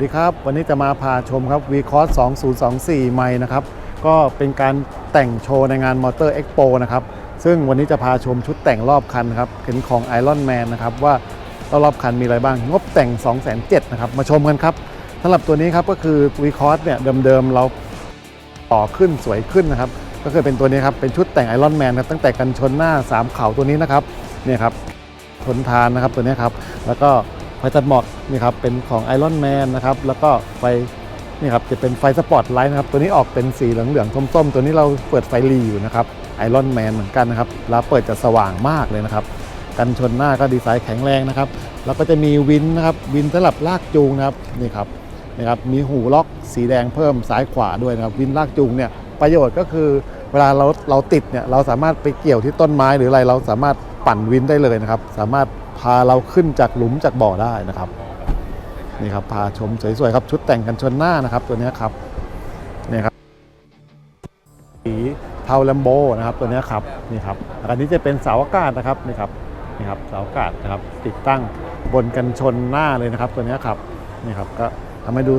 สดีครับ วันนี้จะมาพาชมครับ v c o s 2024 ใหม่นะครับ ก็เป็นการแต่งโชว์ในงาน Motor Expo นะครับ ซึ่งวันนี้จะพาชมชุดแต่งรอบคันครับเป็นของ Iron Man นะครับ ว่ารอบคันมีอะไรบ้าง งบแต่ง2,700นะครับ มาชมกันครับสำหรับตัวนี้ครับก็คือ v c o s เนี่ยเดิมๆเราต่อขึ้นสวยขึ้นนะครับ ก็คือเป็นตัวนี้ครับ เป็นชุดแต่ง Iron Man ครับตั้งแต่กันชนหน้า 3 เข่าตัวนี้นะครับ เนี่ยครับทนทานนะครับตัวนี้ครับ แล้วก็ ไฟตัดหมอกนี่ครับเป็นของ Iron Man นะครับแล้วก็ไฟนี่ครับจะเป็นไฟสปอตไลท์นะครับตัวนี้ออกเป็นสีเหลืองๆส้มๆ ตัวนี้เราเปิดไฟรีอยู่นะครับ Iron Man เหมือนกันนะครับแล้วเปิดจะสว่างมากเลยนะครับกันชนหน้าก็ดีไซน์แข็งแรงนะครับแล้วก็จะมีวินนะครับวินสำหรับลากจูงนะครับนี่ครับนี่ครับมีหูล็อกสีแดงเพิ่มซ้ายขวาด้วยนะครับวินลากจูงเนี่ยประโยชน์ก็คือเวลาเราเราติดเนี่ยเราสามารถไปเกี่ยวที่ต้นไม้หรืออะไรเราสามารถปั่นวินได้เลยนะครับสามารถ พาเราขึ้นจากหลุมจากบ่อได้นะครับนี่ครับพาชมสวยๆครับชุดแต่งกันชนหน้านะครับ ตัวนี้ครับนี่ครับสีเทาแลมโบนะครับ ตัวนี้ครับนี่ครับอันนี้จะเป็นเสาอากาศนะครับนี่ครับนี่ครับเสาอากาศนะครับติดตั้งบนกันชนหน้าเลยนะครับ ตัวนี้ครับนี่ครับก็ทำให้ดู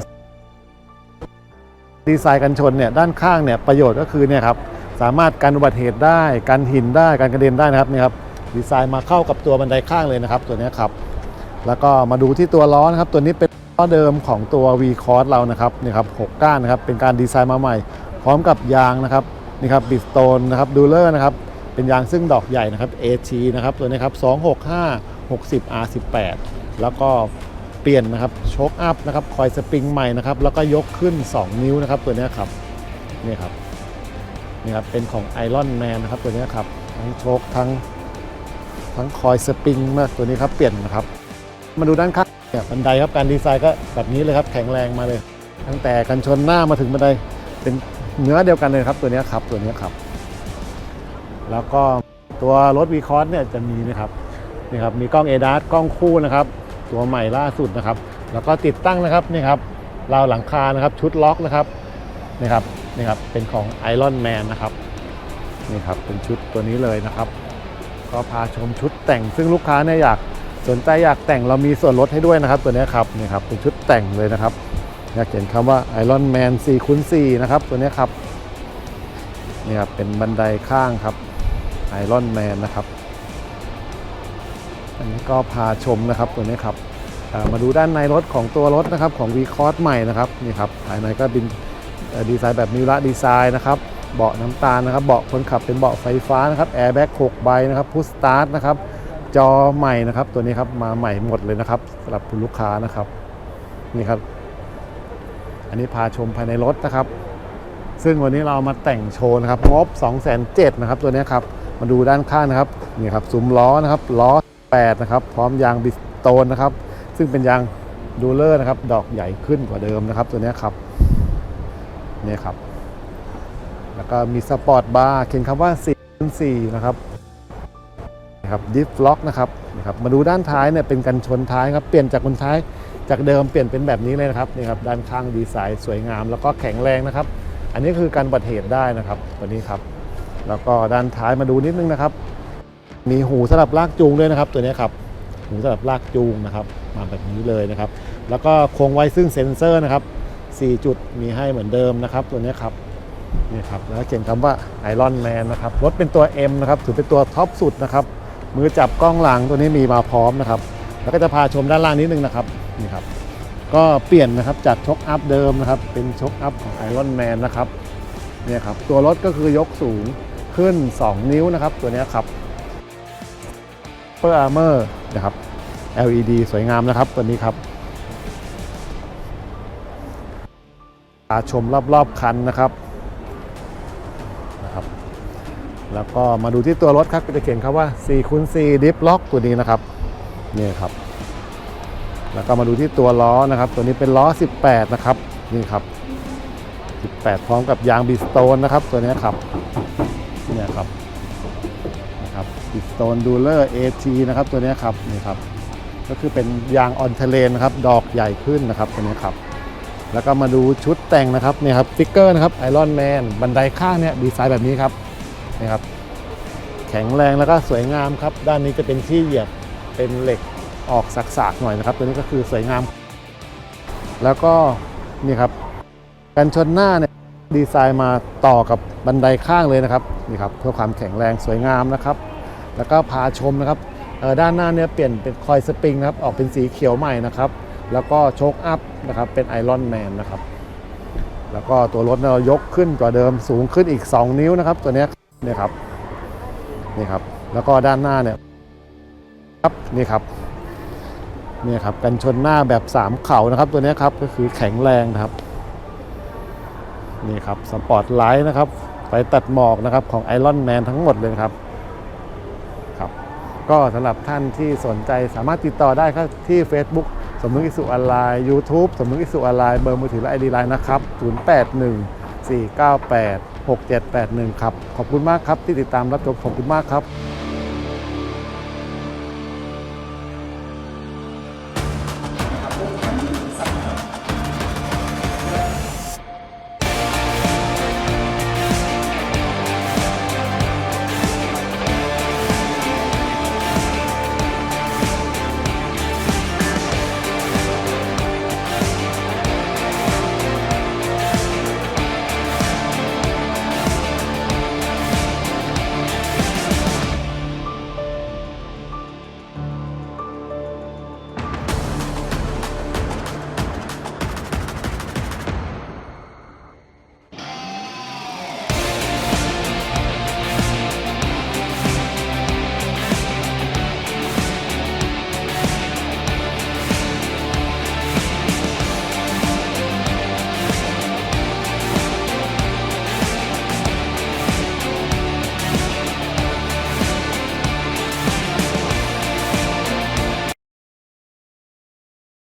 ดีไซน์กันชนเนี่ยด้านข้างเนี่ยประโยชน์ก็คือเนี่ยครับสามารถกันอุบัติเหตุได้กันหินได้การกระเด็นได้นะครับนี่ครับ ดีไซน์มาเข้ากับตัวบันไดข้างเลยนะครับ ตัวนี้ครับแล้วก็มาดูที่ตัวล้อนะครับ ตัวนี้เป็นล้อเดิมของตัว V c o s เรานะครับนี่ครับหกก้านนะครับเป็นการดีไซน์มาใหม่ พร้อมกับยางนะครับนี่ครับบิสโตนนะครับดูเลอร์นะครับเป็นยางซึ่งดอกใหญ่นะครับ AT นะครับตัวนี้ครับ265 60 R18 แล้วก็เปลี่ยนนะครับโชคอัพนะครับคอยสปริงใหม่นะครับแล้วก็ยกขึ้น 2 นิ้วนะครับตัวนี้ครับนี่ครับนี่ครับเป็นของ Iron Man นะครับตัวนี้ครับทั้งโชคทั้ง ทั้งคอยสปริงมากตัวนี้ครับเปลี่ยนนะครับ มาดูด้านข้างเนี่ยบันไดครับการดีไซน์ก็แบบนี้เลยครับแข็งแรงมาเลย ตั้งแต่กันชนหน้ามาถึงบันไดเป็นเนื้อเดียวกันเลยครับตัวนี้ครับตัวนี้ครับ แล้วก็ตัวรถวีคอสเนี่ยจะมีนะครับนี่ครับมีกล้อง a d a s กล้องคู่นะครับ ตัวใหม่ล่าสุดนะครับ แล้วก็ติดตั้งนะครับนี่ครับราวหลังคานะครับชุดล็อกนะครับนี่ครับนี่ครับเป็นของ Iron Man นะครับนี่ครับเป็นชุดตัวนี้เลยนะครับ ก็พาชมชุดแต่งซึ่งลูกค้าเนี่ยอยากสนใจอยากแต่งเรามีส่วนลดให้ด้วยนะครับ ตัวนี้ครับนี่ครับเป็นชุดแต่งเลยนะครับอยากเห็นคำว่า Iron Man 4คูณ4นะครับ ตัวนี้ครับนี่ครับเป็นบันไดข้างครับ Iron Man นะครับ อันนี้ก็พาชมนะครับตัวนี้ครับมาดูด้านในรถของตัวรถนะครับของ v c o s ใหม่นะครับนี่ครับภายในก็เป็นดีไซน์แบบมิวระดีไซน์นะครับ เบาะน้ำตาลนะครับ เบาะคนขับเป็นเบาะไฟฟ้านะครับแอร์แบ็ก6ใบนะครับพุชสตาร์ทนะครับ จอใหม่นะครับ ตัวนี้ครับมาใหม่หมดเลยนะครับสำหรับคุณลูกค้านะครับนี่ครับ อันนี้พาชมภายในรถนะครับ ซึ่งวันนี้เรามาแต่งโชว์นะครับงบ2 7 0 0 0นะครับ ตัวนี้ครับมาดูด้านข้างนะครับนี่ครับซุ้มล้อนะครับล้อ8นะครับ พร้อมยางบิสโตนนะครับ ซึ่งเป็นยางดูเลอร์นะครับ ดอกใหญ่ขึ้นกว่าเดิมนะครับ ตัวนี้ครับนี่ครับ แล้วก็มีสปอร์ตบาร์เขียนคำว่า4 4นะครับนะครับดิฟล็อกนะครับนะครับ มาดูด้านท้ายเนี่ยเป็นกันชนท้ายครับ เปลี่ยนจากคนท้ายจากเดิมเปลี่ยนเป็นแบบนี้เลยนะครับนี่ครับด้านข้างดีไซน์สวยงาม แล้วก็แข็งแรงนะครับ อันนี้คือการบัติเหตุได้นะครับตัวนี้ครับ แล้วก็ด้านท้ายมาดูนิดนึงนะครับ มีหูสำหรับลากจูงด้วยนะครับ ตัวนี้ครับหูสำหรับลากจูงนะครับ มาแบบนี้เลยนะครับ แล้วก็คงไว้ซึ่งเซ็นเซอร์นะครับ4จุดมีให้เหมือนเดิมนะครับ ตัวนี้ครับ นี่ครับแล้วเขียนคำว่า Iron Man นะครับรถเป็นตัว M นะครับถือเป็นตัวท็อปสุดนะครับมือจับกล้องหลังตัวนี้มีมาพร้อมนะครับ แล้วก็จะพาชมด้านล่างนิดนึงนะครับนี่ครับก็เปลี่ยนนะครับจากชกอัพเดิมนะครับเป็นชกอัพของ Iron Man นะครับเนี่ยครับตัวรถก็คือยกสูงขึ้น 2 นิ้วนะครับ ตัวนี้ครับเปอร์อาร์เมอร์นะครับ LED สวยงามนะครับตัวนี้ครับาชมรอบๆคันนะครับนะครับ แล้วก็มาดูที่ตัวรถครับจะเขียนคำว่า4คูณ4 Dip Lock ตัวนี้นะครับนี่ครับ แล้วก็มาดูที่ตัวล้อนะครับ ตัวนี้เป็นล้อ 18 นะครับนี่ครับ 18 พร้อมกับยางบิสโตนนะครับ ตัวนี้ครับเนี่ยครับนะครับบิสโตนดูเลอร์ AT นะครับ ตัวนี้ครับนี่ครับ ก็คือเป็นยางออนเทเลนนะครับ ดอกใหญ่ขึ้นนะครับ ตัวนี้ครับแล้วก็มาดูชุดแต่งนะครับนี่ครับฟิกเกอร์นะครับไอรอนแมนบันไดข้างเนี่ยดีไซน์แบบนี้ครับ นี่ครับ แข็งแรงแล้วก็สวยงามครับ ด้านนี้จะเป็นที่เหยียบเป็นเหล็กออกสักๆหน่อยนะครับ ตัวนี้ก็คือสวยงาม แล้วก็นี่ครับกันชนหน้าเนี่ยดีไซน์มาต่อกับบันไดข้างเลยนะครับนี่ครับเพื่อความแข็งแรงสวยงามนะครับ แล้วก็พาชมนะครับด้านหน้าเนี่ยเปลี่ยนเป็นคอยสปริงนะครับออกเป็นสีเขียวใหม่นะครับ แล้วก็โชคอัพนะครับเป็นไอรอนแมนนะครับ แล้วก็ตัวรถเรายกขึ้นกว่าเดิมสูงขึ้นอีก 2 นิ้วนะครับตัวนี้ นี่ครับนี่ครับ แล้วก็ด้านหน้าเนี่ยครับนี่ครับนี่ครับกันชนหน้าแบบ3เข่านะครับ ตัวนี้ครับก็คือแข็งแรงนะครับนี่ครับสปอร์ตไลท์นะครับไฟตัดหมอกนะครับของไอรอนแมนทั้งหมดเลยครับครับก็สำหรับท่านที่สนใจสามารถติดต่อได้ครับที่ Facebook สมนึกอิสุออนไลน์ YouTube สมนึกอิสุออนไลน์เบอร์มือถือและไอดีไลน์นะครับ 081 498 6781 ครับ ขอบคุณมากครับที่ติดตามรับชมขอบคุณมากครับ